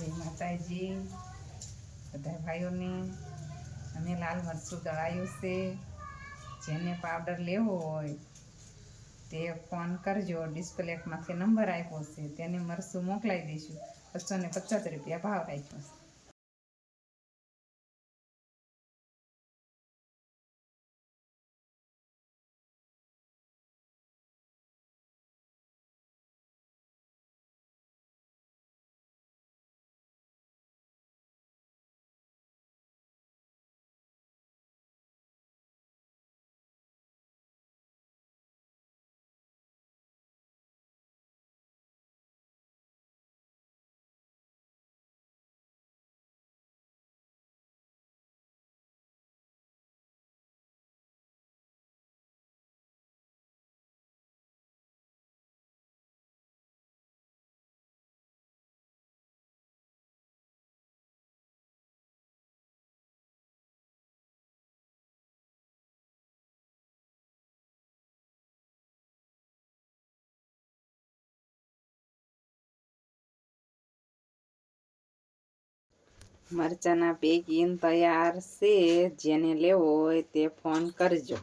જય માતાજી. બધા ભાઈઓને અમે લાલ મરચું દળાયું છે. જેને પાવડર લેવો હોય તે ફોન કરજો. ડિસ્પ્લેકમાંથી નંબર આપ્યો છે. તેને મરચું મોકલાવી દઈશું. બસો ને પચાસ રૂપિયા ભાવ રાખ્યો છે. મરચાના પેકિંગ તૈયાર છે જેને લેવો હોય તે ફોન કરજો.